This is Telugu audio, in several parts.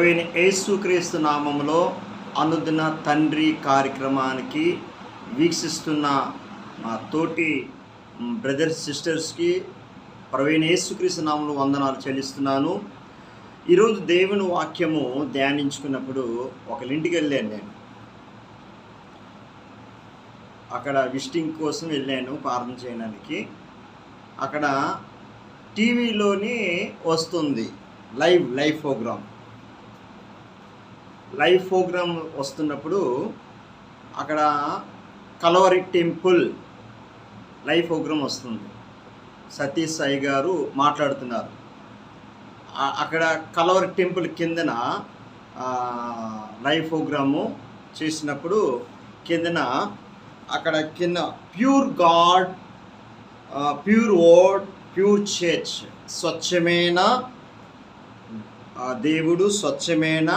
పోయిన యేసుక్రీస్తు నామంలో అనుదిన తండ్రి కార్యక్రమానికి వీక్షిస్తున్న మా తోటి బ్రదర్స్ సిస్టర్స్కి ప్రవీణ్ యేసుక్రీస్తు నామంలో వందనాలు చెల్లిస్తున్నాను. ఈరోజు దేవుని వాక్యము ధ్యానించుకున్నప్పుడు ఒకరింటికి వెళ్ళాను నేను. అక్కడ విజిటింగ్ కోసం వెళ్ళాను ప్రార్థన చేయడానికి. అక్కడ టీవీలోని వస్తుంది live live programme. Live programme వస్తున్నప్పుడు అక్కడ కలవరి టెంపుల్ లైవ్ ప్రోగ్రామ్ వస్తుంది. సతీష్ సాయి గారు మాట్లాడుతున్నారు. అక్కడ కలవరి టెంపుల్ కిందన లైవ్ ప్రోగ్రాము చేసినప్పుడు కిందన అక్కడ కింద pure God pure word pure church స్వచ్ఛమైన దేవుడు స్వచ్ఛమైన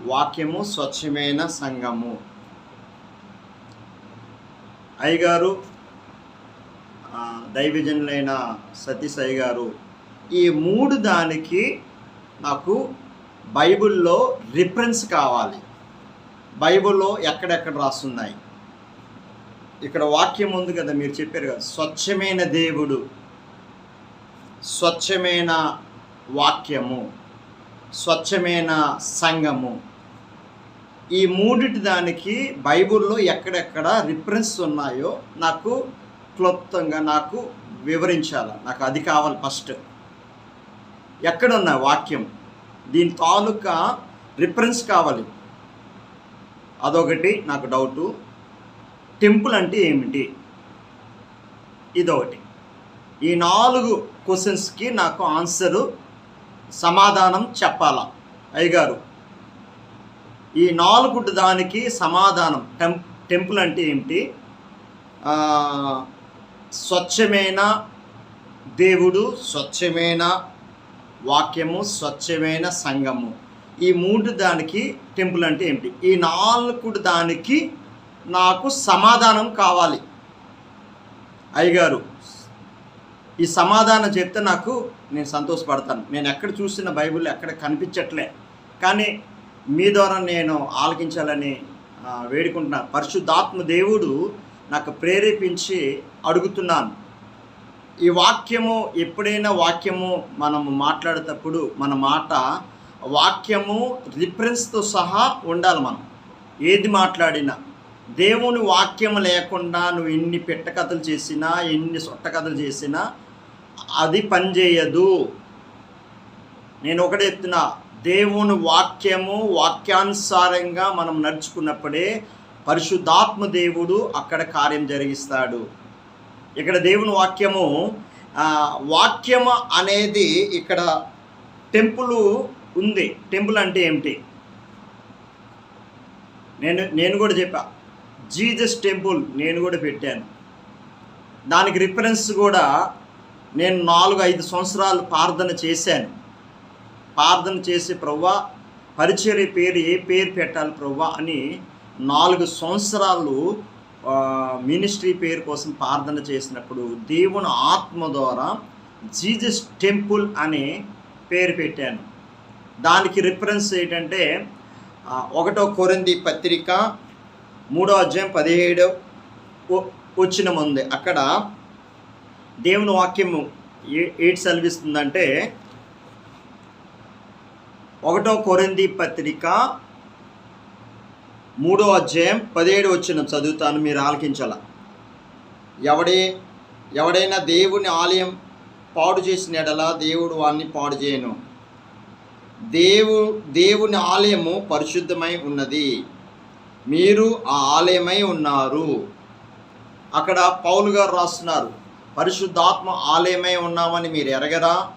వాక్యము స్వచ్ఛమైన సంఘము. అయ్యగారు దైవజనులైన సతీష్ అయ్య గారు ఈ మూడు దానికి నాకు బైబిల్లో రిఫరెన్స్ కావాలి. బైబిల్లో ఎక్కడెక్కడ రాస్తున్నాయి? ఇక్కడ వాక్యం ఉంది కదా మీరు చెప్పారు కదా స్వచ్ఛమైన దేవుడు స్వచ్ఛమైన వాక్యము. స్వచ్ఛమైన సంఘము. ఈ మూడిటి దానికి బైబిల్లో ఎక్కడెక్కడ రిఫరెన్స్ ఉన్నాయో నాకు క్లుప్తంగా నాకు వివరించాలి. నాకు అది కావాలి ఫస్ట్. ఎక్కడున్న వాక్యం? దీని తాలూకా రిఫరెన్స్ కావాలి. అదొకటి నాకు డౌటు. టెంపుల్ అంటే ఏమిటి? ఇదొకటి. ఈ నాలుగు క్వశ్చన్స్కి నాకు ఆన్సరు సమాధానం చెప్పాలా? అయ్యగారు ఈ నాలుగు దానికి సమాధానం టెం టెంపుల్ అంటే ఏమిటి స్వచ్ఛమైన దేవుడు స్వచ్ఛమైన వాక్యము స్వచ్ఛమైన సంఘము. ఈ మూడు దానికి టెంపుల్ అంటే ఏమిటి ఈ నాలుగు దానికి నాకు సమాధానం కావాలి. అయ్యగారు ఈ సమాధానం చెప్తే నాకు నేను సంతోషపడతాను. నేను ఎక్కడ చూసిన బైబిల్ ఎక్కడ కనిపించట్లే. కానీ మీ ద్వారా నేను ఆలకించాలని వేడుకుంటున్నాను పరిశుద్ధాత్మ దేవుడు నాకు ప్రేరేపించి అడుగుతున్నాను. ఈ వాక్యము ఎప్పుడైనా వాక్యము మనము మాట్లాడేటప్పుడు మన మాట వాక్యము రిఫరెన్స్తో సహా ఉండాలి మనం. ఏది మాట్లాడినా. దేవుని వాక్యం లేకుండా నువ్వు ఎన్ని పెట్టకథలు చేసినా ఎన్ని సొట్టకథలు చేసినా అది పనిచేయదు నేను ఒకటే చెప్తున్నా దేవుని వాక్యము వాక్యానుసారంగా మనం నడుచుకున్నప్పుడే పరిశుద్ధాత్మ దేవుడు అక్కడ కార్యం జరిగిస్తాడు. ఇక్కడ దేవుని వాక్యము వాక్యము అనేది ఇక్కడ టెంపుల్ ఉంది. టెంపుల్ అంటే ఏమిటి? నేను నేను కూడా చెప్పా జీజస్ టెంపుల్ నేను కూడా పెట్టాను. దానికి రిఫరెన్స్ కూడా నేను నాలుగు ఐదు సంవత్సరాలు ప్రార్థన చేశాను. ప్రార్థన చేసి ప్రవ్వా పరిచర్య పేరు ఏ పేరు పెట్టాలి ప్రవ్వా అని నాలుగు సంవత్సరాలు మినిస్ట్రీ పేరు కోసం ప్రార్థన చేసినప్పుడు దేవుని ఆత్మ ద్వారా జీజస్ టెంపుల్ అనే పేరు పెట్టాను. దానికి రిఫరెన్స్ ఏంటంటే ఒకటో కొరింది పత్రిక మూడో అధ్యాయం పదిహేడో వచ్చిన ఉంది అక్కడ దేవుని వాక్యము ఏ ఏటి సెలవిస్తుందంటే ఒకటో కొరింది పత్రిక మూడో అధ్యాయం పదిహేడు వచ్చిన చదువుతాను మీరు ఆలకించాల? ఎవడే ఎవడైనా దేవుని ఆలయం పాడు చేసిన ఎడల దేవుడు వాడిని పాడు చేయను. దేవు దేవుని ఆలయము పరిశుద్ధమై ఉన్నది. మీరు ఆ ఆలయమై ఉన్నారు. అక్కడ పౌలు గారు రాస్తున్నారు. పరిశుద్ధాత్మ ఆలయమై ఉన్నామని మీరు ఎరగరా?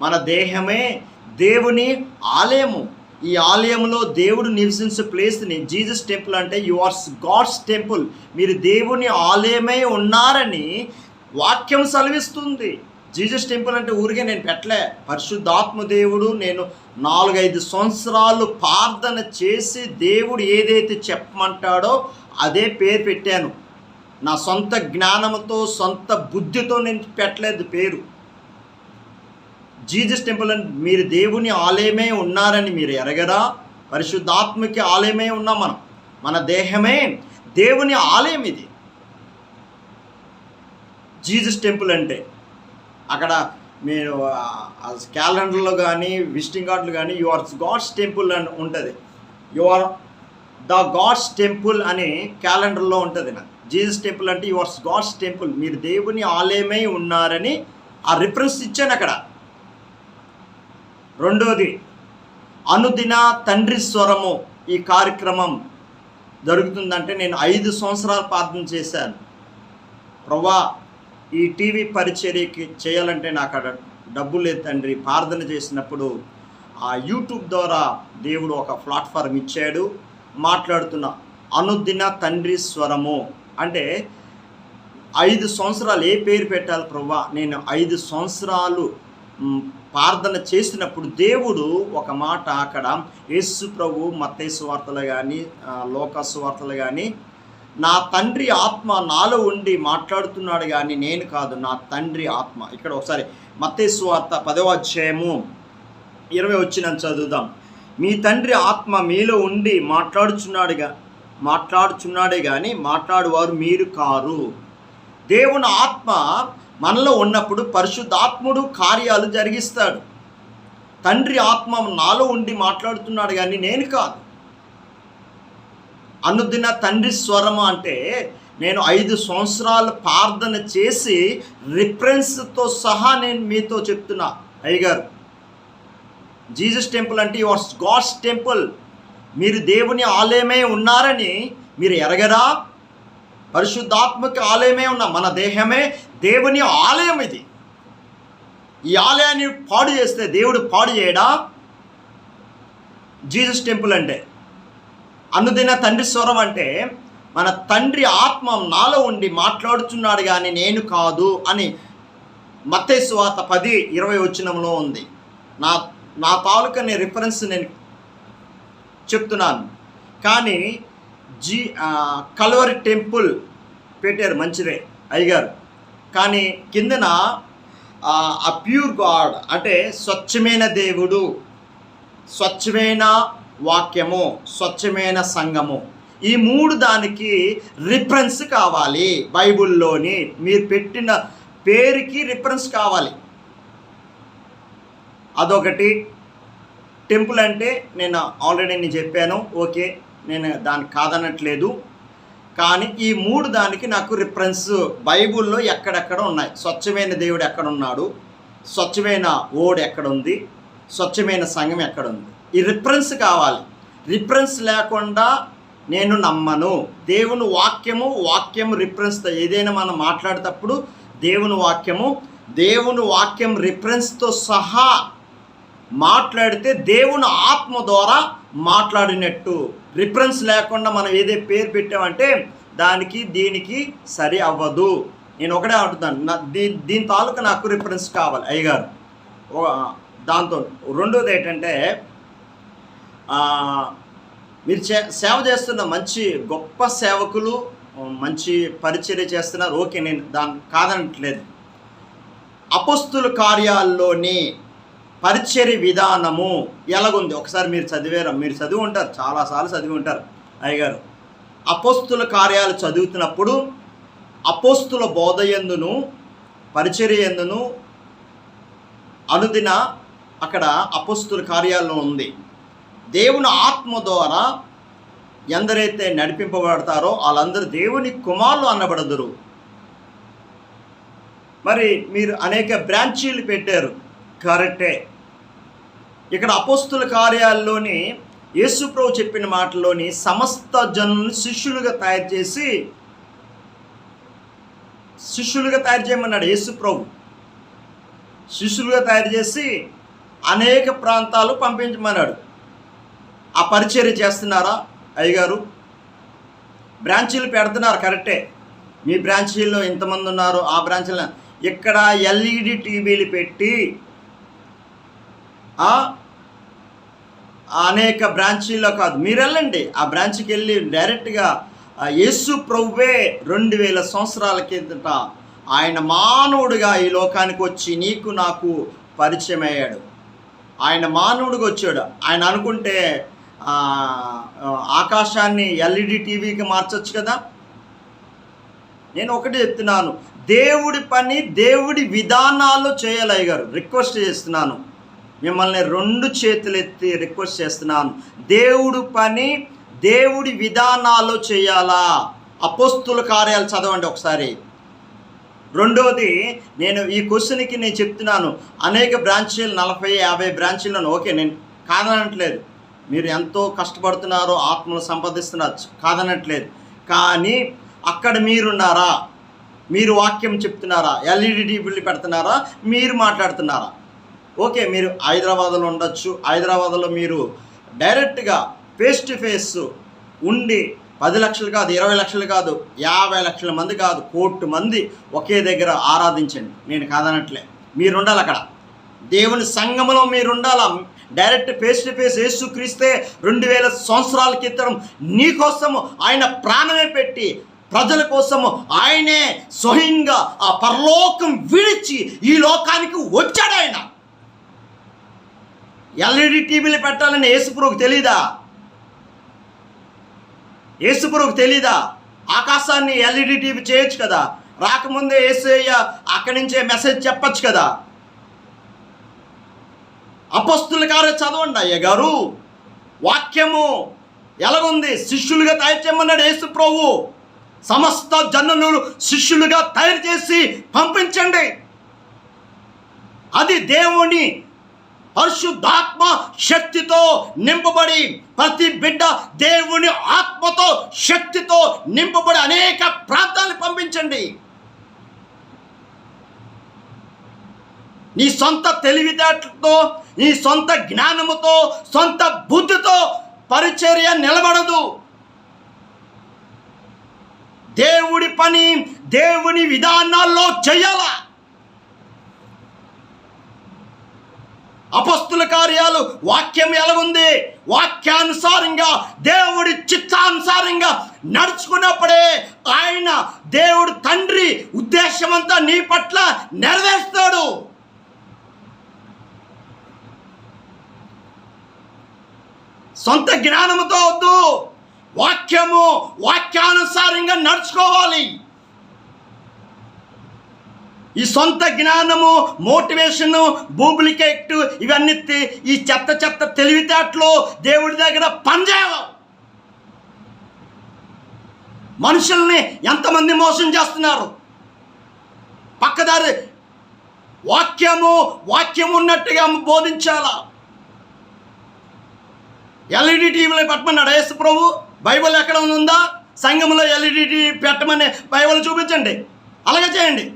మన దేహమే దేవుని ఆలయము. ఈ ఆలయంలో దేవుడు నివసించే ప్లేస్ని జీసస్ టెంపుల్ అంటే యు ఆర్ గాడ్స్ టెంపుల్. మీరు దేవుని ఆలయమై ఉన్నారని వాక్యం సెలవిస్తుంది. జీజస్ టెంపుల్ అంటే ఊరికే నేను పెట్టలే. పరిశుద్ధాత్మ దేవుడు నేను నాలుగైదు సంవత్సరాలు ప్రార్థన చేసి దేవుడు ఏదైతే చెప్పమంటాడో అదే పేరు పెట్టాను. నా సొంత జ్ఞానంతో సొంత బుద్ధితో నేను పెట్టలేదు పేరు. జీజస్ టెంపుల్ అని మీరు దేవుని ఆలయమే ఉన్నారని మీరు ఎరగరా? పరిశుద్ధాత్మకి ఆలయమే ఉన్నాం మనం. మన దేహమే దేవుని ఆలయం ఇది. జీజస్ టెంపుల్ అంటే అక్కడ మీరు క్యాలెండర్లో కానీ విజిటింగ్ కార్డులు కానీ యు ఆర్ గాడ్స్ టెంపుల్ అని ఉంటుంది. You are the God's temple అని క్యాలెండర్లో ఉంటుంది నాకు. జీసస్ టెంపుల్ అంటే యువర్స్ గాడ్స్ టెంపుల్. మీరు దేవుని ఆలయమై ఉన్నారని ఆ రిఫరెన్స్ ఇచ్చాను అక్కడ. రెండోది అనుదిన తండ్రి స్వరము ఈ కార్యక్రమం జరుగుతుందంటే నేను ఐదు సంవత్సరాలు ప్రార్థన చేశాను. ప్రభా ఈ టీవీ పరిచర్యకి చేయాలంటే నాకు అక్కడ డబ్బు లేదు తండ్రి. ప్రార్థన చేసినప్పుడు ఆ యూట్యూబ్ ద్వారా దేవుడు ఒక ప్లాట్ఫామ్ ఇచ్చాడు. మాట్లాడుతున్న అనుదిన తండ్రి స్వరము. అంటే ఐదు సంవత్సరాలు ఏ పేరు పెట్టాలి ప్రభా? నేను ఐదు సంవత్సరాలు ప్రార్థన చేసినప్పుడు దేవుడు ఒక మాట అక్కడ యేసు ప్రభు మత్తేసు వార్తలు కానీ లోకస్ వార్తలు కానీ నా తండ్రి ఆత్మ నాలో ఉండి మాట్లాడుతున్నాడు కానీ నేను కాదు నా తండ్రి ఆత్మ. ఇక్కడ ఒకసారి మత్తేసు వార్త పదవ అధ్యాయము ఇరవై వచ్చిన చదువుదాం. మీ తండ్రి ఆత్మ మీలో ఉండి మాట్లాడుచున్నాడుగా మాట్లాడుచున్నాడే కానీ మాట్లాడువారు మీరు కారు. దేవుని ఆత్మ మనలో ఉన్నప్పుడు పరిశుద్ధాత్ముడు కార్యాలు జరిగిస్తాడు. తండ్రి ఆత్మ నాలో ఉండి మాట్లాడుతున్నాడు కానీ నేను కాదు. అనుదిన తండ్రి స్వరము అంటే నేను ఐదు సంవత్సరాలు ప్రార్థన చేసి రిఫరెన్స్తో సహా నేను మీతో చెప్తున్నా. అయ్యగారు జీసస్ టెంపుల్ అంటే యువర్స్ గాడ్స్ టెంపుల్. మీరు దేవుని ఆలయమే ఉన్నారని మీరు ఎరగరా? పరిశుద్ధాత్మక ఆలయమే ఉన్న మన దేహమే దేవుని ఆలయం ఇది. ఈ ఆలయాన్ని పాడు చేస్తే దేవుడు పాడు చేయడా? జీసస్ టెంపుల్ అంటే అనుదిన తండ్రి స్వరం అంటే మన తండ్రి ఆత్మ నాలో ఉండి మాట్లాడుచున్నాడు కానీ నేను కాదు అని మత్తేశ్వాత పది ఇరవై వచ్చినంలో ఉంది. నా నా తాలూకని రిఫరెన్స్ నేను చెప్తున్నాను. కానీ జీ కల్వరి టెంపుల్ పెట్టారు మంచిదే అయ్యగారు. కానీ కిందన ఆ ప్యూర్ గాడ్ అంటే స్వచ్ఛమైన దేవుడు స్వచ్ఛమైన వాక్యము స్వచ్ఛమైన సంఘము. ఈ మూడు దానికి రిఫరెన్స్ కావాలి బైబిల్లోని. మీరు పెట్టిన పేరుకి రిఫరెన్స్ కావాలి. అదొకటి. టెంపుల్ అంటే నేను ఆల్రెడీ నేను చెప్పాను ఓకే నేను దాన్ని కాదనట్లేదు. కానీ ఈ మూడు దానికి నాకు రిఫరెన్స్ బైబుల్లో ఎక్కడెక్కడ ఉన్నాయి? స్వచ్ఛమైన దేవుడు ఎక్కడ ఉన్నాడు స్వచ్ఛమైన ఓడ్ ఎక్కడ ఉంది స్వచ్ఛమైన సంఘం ఎక్కడ ఉంది ఈ రిఫరెన్స్ కావాలి. రిఫరెన్స్ లేకుండా నేను నమ్మను. దేవుని వాక్యము వాక్యం రిఫరెన్స్ ఏదైనా మనం మాట్లాడేటప్పుడు దేవుని వాక్యము దేవుని వాక్యం రిఫరెన్స్తో సహా మాట్లాడితే దేవుని ఆత్మ ద్వారా మాట్లాడినట్టు. రిఫరెన్స్ లేకుండా మనం ఏదే పేరు పెట్టామంటే దానికి దీనికి సరి అవ్వదు. నేను ఒకటే అంటున్నాను. నా దీ దీని తాలూకా నాకు రిఫరెన్స్ కావాలి. అయ్యగారు దాంతో రెండోది ఏంటంటే మీరు చే సేవ చేస్తున్న మంచి గొప్ప సేవకులు మంచి పరిచర్య చేస్తున్నారు. ఓకే నేను దాన్ని కాదనట్లేదు. అపస్తుల కార్యాల్లోని పరిచర్య విధానము ఎలాగుంది? ఒకసారి మీరు చదివారు? మీరు చదివి ఉంటారు చాలాసార్లు చదివి ఉంటారు అయ్యగారు. అపోస్తుల కార్యాలు చదువుతున్నప్పుడు అపోస్తుల బోధ ఎందును పరిచర్య ఎందును అనుదిన అక్కడ అపోస్తుల కార్యాల్లో ఉంది. దేవుని ఆత్మ ద్వారా ఎందరైతే నడిపింపబడతారో వాళ్ళందరూ దేవుని కుమారులు అనబడదురు. మరి మీరు అనేక బ్రాంచీలు పెట్టారు. కరెక్టే. ఇక్కడ అపోస్తుల కార్యాల్లోని యేసుప్రభు చెప్పిన మాటలోని సమస్త జనులను శిష్యులుగా తయారు చేసి శిష్యులుగా తయారు చేయమన్నాడు యేసుప్రభు శిష్యులుగా తయారు చేసి అనేక ప్రాంతాలు పంపించమన్నాడు. ఆ పరిచర్య చేస్తున్నారా అయ్యగారు? బ్రాంచీలు పెడుతున్నారు కరెక్టే. మీ బ్రాంచీల్లో ఎంతమంది ఉన్నారు ఆ బ్రాంచీలో ఇక్కడ ఎల్ఈడి టీవీలు పెట్టి అనేక బ్రాంచీల్లో కాదు. మీరు వెళ్ళండి. ఆ బ్రాంచ్కి వెళ్ళి డైరెక్ట్గా యేసు ప్రభువే రెండు వేల సంవత్సరాల కిందట ఆయన మానవుడిగా ఈ లోకానికి వచ్చి నీకు నాకు పరిచయం అయ్యాడు. ఆయన మానవుడికి వచ్చాడు. ఆయన అనుకుంటే ఆకాశాన్ని ఎల్ఈడి టీవీకి మార్చచ్చు కదా? నేను ఒకటి చెప్తున్నాను. దేవుడి పని దేవుడి విధానాలు చేయలేగారు. రిక్వెస్ట్ చేస్తున్నాను. మిమ్మల్ని రెండు చేతులు ఎత్తి రిక్వెస్ట్ చేస్తున్నాను. దేవుడు పని దేవుడి విధానాలు చేయాలా? అపోస్తుల కార్యాలు చదవండి ఒకసారి. రెండవది నేను ఈ క్వశ్చన్కి నేను చెప్తున్నాను. అనేక బ్రాంచీలు నలభై యాభై బ్రాంచీలను ఓకే నేను కాదనట్లేదు. మీరు ఎంతో కష్టపడుతున్నారో ఆత్మలు సంపాదిస్తున్నారు కాదనట్లేదు. కానీ అక్కడ మీరున్నారా? మీరు వాక్యం చెప్తున్నారా? ఎల్ఈడి టీవీలు పెడుతున్నారా? మీరు మాట్లాడుతున్నారా? ఓకే మీరు హైదరాబాద్లో ఉండొచ్చు. హైదరాబాద్లో మీరు డైరెక్ట్గా ఫేస్ టు ఫేస్ ఉండి పది లక్షలు కాదు ఇరవై లక్షలు కాదు యాభై లక్షల మంది కాదు కోటి మంది ఒకే దగ్గర ఆరాధించండి. నేను కాదనట్లే. మీరు ఉండాలి అక్కడ. దేవుని సంగమంలో మీరు ఉండాలా direct face to face Yesu క్రీస్తే రెండు వేల సంవత్సరాల క్రితం నీకోసము ఆయన ప్రాణమే పెట్టి ప్రజల కోసము ఆయనే స్వయంగా ఆ పరలోకం విడిచి ఈ లోకానికి వచ్చాడు ఆయన. ఎల్ఈడి టీవీలు పెట్టాలని యేసుప్రభుకు తెలీదా? యేసుప్రభుకు తెలీదా? ఆకాశాన్ని ఎల్ఈడి టీవీ చేయొచ్చు కదా? రాకముందే ఏసయ్య అక్కడి నుంచే మెసేజ్ చెప్పచ్చు కదా? అపస్తుల కారే చదవండి అయ్య గారు. వాక్యము ఎలాగుంది? శిష్యులుగా తయారు చేయమన్నాడు యేసు ప్రభు సమస్త జనులు శిష్యులుగా తయారు చేసి పంపించండి. అది దేవుని పరిశుద్ధాత్మ శక్తితో నింపబడి ప్రతి బిడ్డ దేవుని ఆత్మతో శక్తితో నింపబడి అనేక ప్రాంతాలు పంపించండి. నీ సొంత తెలివితేటలతో నీ సొంత జ్ఞానముతో సొంత బుద్ధితో పరిచర్య నిలబడదు. దేవుడి పని దేవుని విధానాల్లో చేయాలా? అపస్తుల కార్యాలు వాక్యం ఎలాగుంది? వాక్యానుసారంగా దేవుడి చిత్తానుసారంగా నడుచుకున్నప్పుడే ఆయన దేవుడు తండ్రి ఉద్దేశమంతా నీ పట్ల నెరవేరుస్తాడు. సొంత జ్ఞానముతో వద్దు. వాక్యము వాక్యానుసారంగా నడుచుకోవాలి. ఈ సొంత జ్ఞానము మోటివేషన్ బూబులికెక్ట్ ఇవన్నీ తి- ఈ చెత్త చెత్త తెలివితేటలు దేవుడి దగ్గర పనిచేయవు. మనుషుల్ని ఎంతమంది మోసం చేస్తున్నారు? పక్కదారి వాక్యము వాక్యం ఉన్నట్టుగా బోధించాలా? ఎల్ఈడి టీవీలో పెట్టమన్నాడు యేసు ప్రభు బైబిల్ ఎక్కడ ఉందా? సంఘంలో ఎల్ఈడి టీవీ పెట్టమని బైబిల్ చూపించండి. అలాగే చేయండి.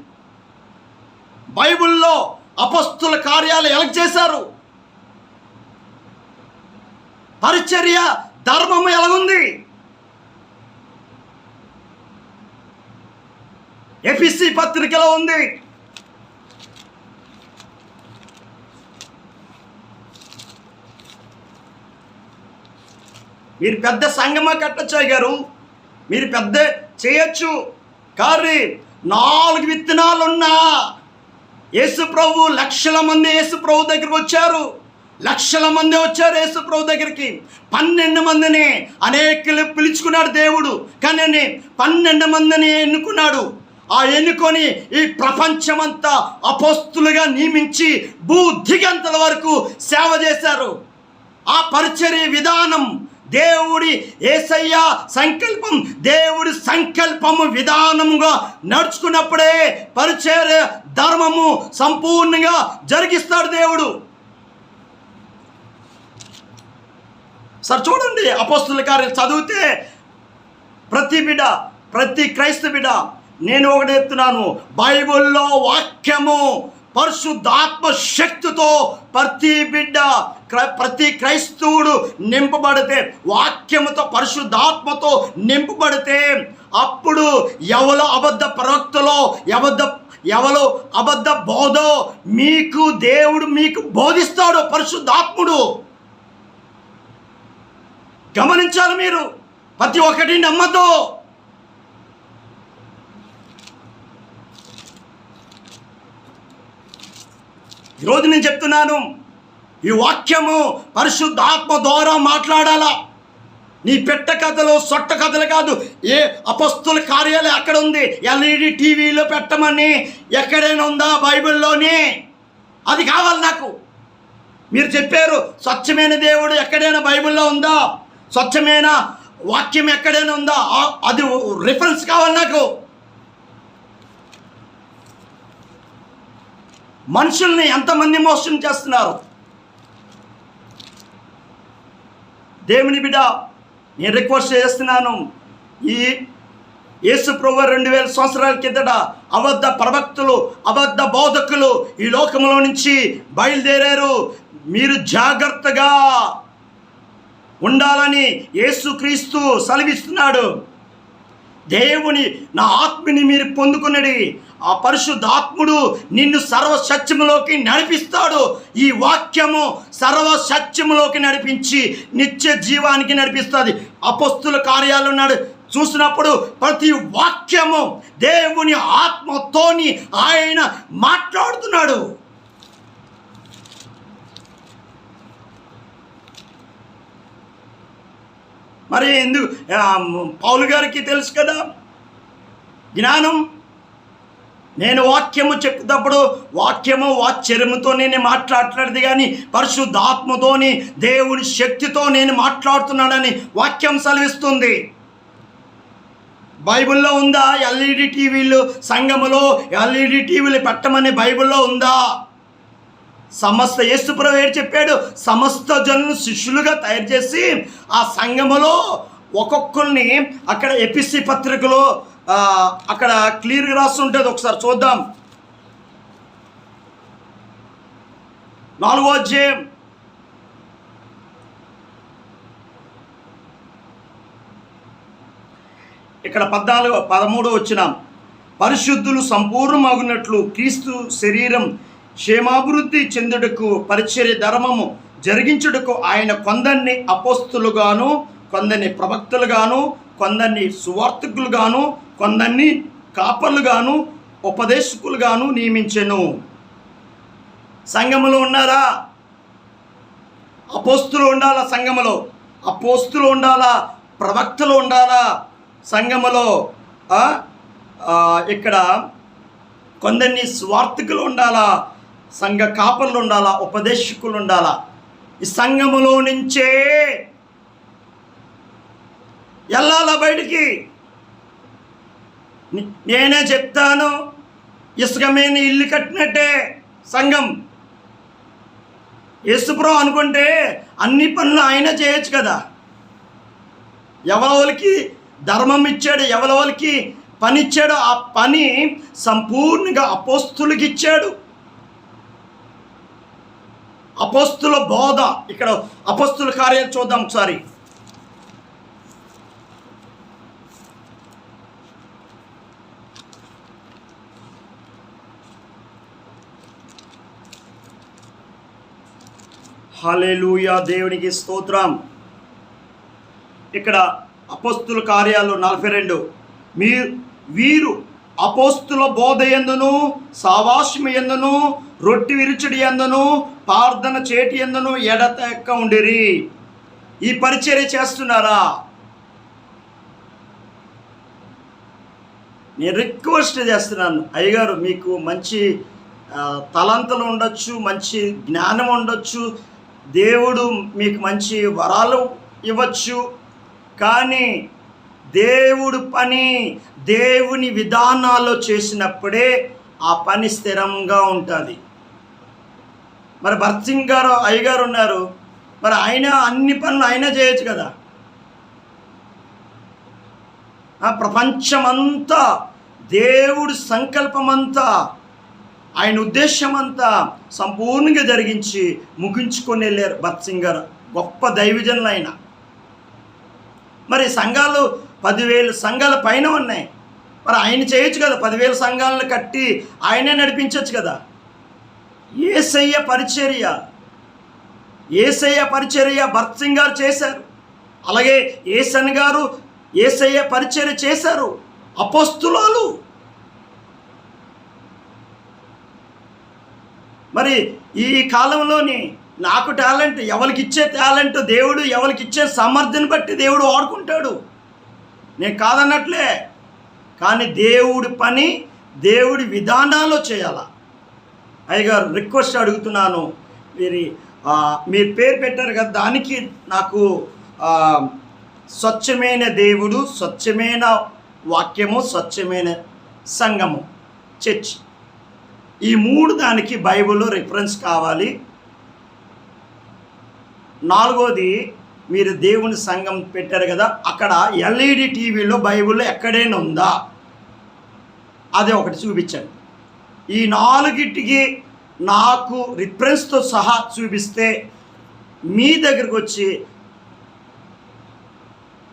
బైబిల్లో అపస్తుల కార్యాలు ఎలా చేశారు? పరిచర్య ధర్మము ఎలాగుంది? ఎఫిసి పత్రికలో ఉంది? మీరు పెద్ద సంగమా కట్టచ్చు గారు. మీరు పెద్ద చేయొచ్చు. కానీ నాలుగు విత్తనాలున్నా యేసు ప్రభు లక్షల మంది యేసు ప్రభు దగ్గరకు వచ్చారు. లక్షల మంది వచ్చారు యేసు ప్రభు దగ్గరికి. పన్నెండు మందిని అనేకలు పిలుచుకున్నాడు దేవుడు. కానీ పన్నెండు మందిని ఎన్నుకున్నాడు. ఆ ఎన్నుకొని ఈ ప్రపంచమంతా అపోస్తులుగా నియమించి భూ దిగంతల వరకు సేవ చేశారు. ఆ పరిచర్య విధానం దేవుడి ఏసయ్య సంకల్పం దేవుడి సంకల్పము విధానముగా నడుచుకున్నప్పుడే పరిచర్య ధర్మము సంపూర్ణంగా జరిగిస్తాడు దేవుడు. సార్ చూడండి అపోస్తుల కార్యం చదివితే ప్రతి బిడ్డ ప్రతి క్రైస్త బిడ్డ నేను ఒకటి ఎత్తున్నాను బైబిల్లో వాక్యము పరిశుద్ధాత్మ శక్తితో ప్రతి బిడ్డ ప్రతి క్రైస్తవుడు నింపబడితే వాక్యముతో పరిశుద్ధాత్మతో నింపబడితే అప్పుడు ఎవలో అబద్ధ ప్రవక్తలో అబద్ధ ఎవలో అబద్ధ బోధో మీకు దేవుడు మీకు బోధిస్తాడు పరిశుద్ధాత్ముడు. గమనించాలి మీరు ప్రతి ఒక్కటి నమ్మద్దు ఈరోజు నేను చెప్తున్నాను ఈ వాక్యము పరిశుద్ధాత్మ ద్వారా మాట్లాడాలా? నీ పెట్ట కథలు సొట్ట కథలు కాదు. ఏ అపస్తుల కార్యాలు ఎక్కడ ఉంది. ఎల్ఈడి టీవీలో పెట్టమని ఎక్కడైనా ఉందా బైబిల్లోనే? అది కావాలి నాకు. మీరు చెప్పారు స్వచ్ఛమైన దేవుడు ఎక్కడైనా బైబిల్లో ఉందా? స్వచ్ఛమైన వాక్యం ఎక్కడైనా ఉందా? అది రిఫరెన్స్ కావాలి నాకు. మనుషుల్ని ఎంతమంది మోసం చేస్తున్నారు? దేవుని బిడ్డ నేను రిక్వెస్ట్ చేస్తున్నాను. ఈ యేసు ప్రభు రెండు వేల సంవత్సరాల కిందట అబద్ధ ప్రవక్తులు అబద్ధ బోధకులు ఈ లోకంలో నుంచి బయలుదేరారు. మీరు జాగ్రత్తగా ఉండాలని యేసుక్రీస్తు సెలవిస్తున్నాడు. దేవుని నా ఆత్మని మీరు పొందుకున్నది ఆ పరిశుద్ధాత్ముడు నిన్ను సర్వ సత్యములోకి నడిపిస్తాడు. ఈ వాక్యము సర్వ సత్యములోకి నడిపించి నిత్య జీవానికి నడిపిస్తుంది. అపస్తుల కార్యాలు నడు చూసినప్పుడు ప్రతి వాక్యము దేవుని ఆత్మతోని ఆయన మాట్లాడుతున్నాడు. మరి ఎందుకు పౌలు గారికి తెలుసు కదా? జ్ఞానం నేను వాక్యము చెప్పేటప్పుడు వాక్యము వాచ్యముతో నేను మాట్లాడలేదు కానీ పరిశుద్ధాత్మతోని దేవుని శక్తితో నేను మాట్లాడుతున్నాడని వాక్యం సెలవిస్తుంది. బైబిల్లో ఉందా? ఎల్ఈడి టీవీలు సంఘములో ఎల్ఈడి టీవీలు పెట్టమని బైబిల్లో ఉందా? సమస్త యేసుప్రభు ఏడు చెప్పాడు? సమస్త జనులు శిష్యులుగా తయారు చేసి ఆ సంఘములో ఒక్కొక్కరిని అక్కడ ఎపిసి పత్రికలో అక్కడ క్లియర్గా రాసి ఉంటుంది ఒకసారి చూద్దాం. నాలుగో అధ్యాయం. ఇక్కడ పద్నాలుగు పదమూడు వచ్చినాం పరిశుద్ధులు సంపూర్ణమగునట్లు క్రీస్తు శరీరం క్షేమాభివృద్ధి చెందుటకు పరిచర్య ధర్మము జరిగించుటకు ఆయన కొందరిని అపోస్తులుగాను కొందరిని ప్రవక్తలుగాను కొందరిని సువార్థకులుగాను కొందరిని కాపర్లుగాను ఉపదేశకులుగాను నియమించెను. సంఘములో ఉన్నారా? అపోస్తులు ఉండాలా సంఘములో? అపోస్తులు ఉండాలా? ప్రవక్తలు ఉండాలా సంఘములో? ఇక్కడ కొందరిని స్వార్థకులు ఉండాలా? సంఘ కాపర్లు ఉండాలా? ఉపదేశకులు ఉండాలా? ఈ సంఘములో నుంచే వెళ్ళాలా బయటికి? నేనే చెప్తాను. ఇసుక ఇల్లు కట్టినట్టే సంఘం. యేసుప్రభు అనుకుంటే అన్ని పనులు ఆయన చేయొచ్చు కదా. ఎవరోళ్ళకి ధర్మం ఇచ్చాడు ఎవరోళ్ళకి పని ఇచ్చాడో ఆ పని సంపూర్ణంగా అపోస్తులకి ఇచ్చాడు. అపోస్తుల బోధ. ఇక్కడ అపోస్తుల కార్యాలు చూద్దాం ఒకసారి. హల్లెలూయా దేవునికి స్తోత్రం. ఇక్కడ అపోస్తుల కార్యాలు నలభై రెండు. మీరు వీరు అపోస్తుల బోధ ఎందును సావాస్మి ఎందును రొట్టి విరుచుడి ఎందును ప్రార్థన చేటి ఎందును ఎడత ఎక్క ఉండిరి. ఈ పరిచర్య చేస్తున్నారా? నేను రిక్వెస్ట్ చేస్తున్నాను. అయ్యగారు మీకు మంచి తలంతలు ఉండొచ్చు మంచి జ్ఞానం ఉండొచ్చు దేవుడు మీకు మంచి వరాలు ఇవ్వచ్చు కానీ దేవుడు పని దేవుని విధానాల్లో చేసినప్పుడే ఆ పని స్థిరంగా ఉంటుంది. మరి భర్సింగ్ గారు అయ్యగారు ఉన్నారు. మరి ఆయన అన్ని పనులు ఆయన చేయొచ్చు కదా. ఆ ప్రపంచమంతా దేవుడు సంకల్పమంతా ఆయన ఉద్దేశమంతా సంపూర్ణంగా జరిగించి ముగించుకొని వెళ్ళారు భత్ సింగర్ గొప్ప దైవజనులు ఆయన. మరి సంఘాలు పదివేలు సంఘాల పైన ఉన్నాయి. మరి ఆయన చేయొచ్చు కదా పదివేల సంఘాలను కట్టి ఆయనే నడిపించవచ్చు కదా. ఏసయ్య పరిచర్య. ఏసయ్య పరిచర్య భరత్ సింగ్ గారు చేశారు. అలాగే ఏసన్ గారు ఏసయ్య పరిచర్య చేశారు. అపస్తులాలు. మరి ఈ కాలంలోని నాకు టాలెంట్ ఎవరికి ఇచ్చే టాలెంట్ దేవుడు ఎవరికి ఇచ్చే సమర్థని బట్టి దేవుడు వాడుకుంటాడు. నేను కాదన్నట్లే కానీ దేవుడి పని దేవుడి విధానాల్లో చేయాల. అయ్యగారు రిక్వెస్ట్ అడుగుతున్నాను మీరు మీరు పేరు పెట్టారు కదా దానికి నాకు స్వచ్ఛమైన దేవుడు స్వచ్ఛమైన వాక్యము స్వచ్ఛమైన సంఘము చర్చ్. ఈ మూడు దానికి బైబిల్లో రిఫరెన్స్ కావాలి. నాలుగోది మీరు దేవుని సంఘం పెట్టారు కదా అక్కడ ఎల్ఈడి టీవీలో బైబిల్లో ఎక్కడైనా ఉందా? అది ఒకటి చూపించండి. ఈ నాలుగిటికి నాకు రిఫరెన్స్తో సహా చూపిస్తే మీ దగ్గరకు వచ్చి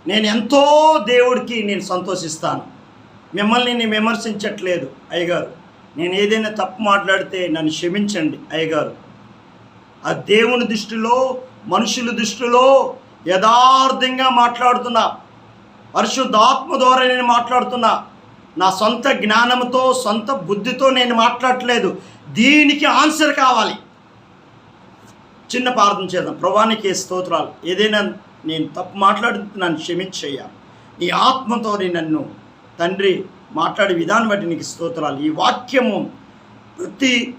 నేను ఎంతో దేవుడికి నేను సంతోషిస్తాను. మిమ్మల్ని నేను విమర్శించట్లేదు అయ్యగారు. నేను ఏదైనా తప్పు మాట్లాడితే నన్ను క్షమించండి అయ్యగారు. ఆ దేవుని దృష్టిలో మనుషుల దృష్టిలో యథార్థంగా మాట్లాడుతున్నా. పరిశుద్ధాత్మ ద్వారా నేను మాట్లాడుతున్నా. నా సొంత జ్ఞానంతో సొంత బుద్ధితో నేను మాట్లాడట్లేదు. దీనికి ఆన్సర్ కావాలి. చిన్న ప్రార్థన చేద్దాం. ప్రభానికి స్తోత్రాలు. ఏదైనా నేను తప్పు మాట్లాడితే నన్ను క్షమించేయ నీ ఆత్మతో నన్ను తండ్రి మాట్లాడే విధానం బట్టి నీకు స్తోత్రాలు. ఈ వాక్యము ప్రతి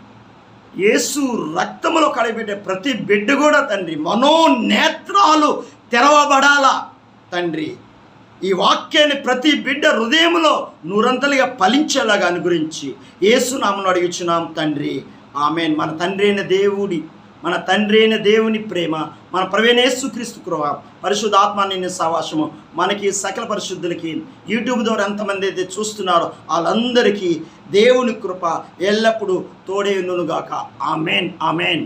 యేసు రక్తములో కడిపెట్టే ప్రతి బిడ్డ కూడా తండ్రి మనోనేత్రాలు తెరవబడాలా తండ్రి. ఈ వాక్యాన్ని ప్రతి బిడ్డ హృదయంలో నూరంతలుగా ఫలించేలాగా అనుగురించి ఏసునామను అడుగుచున్నాం తండ్రి. ఆమెన్. మన తండ్రి అయిన దేవుడి మన తండ్రి అయిన దేవుని ప్రేమ మన ప్రవేణేశ్వక్రీస్తు కృప పరిశుద్ధాత్మ నిన్న సవాసము. మనకి సకల పరిశుద్ధులకి యూట్యూబ్ ద్వారా ఎంతమంది అయితే చూస్తున్నారో వాళ్ళందరికీ దేవుని కృప ఎల్లప్పుడూ తోడేనుగాక ఆమెన్ ఆమెన్.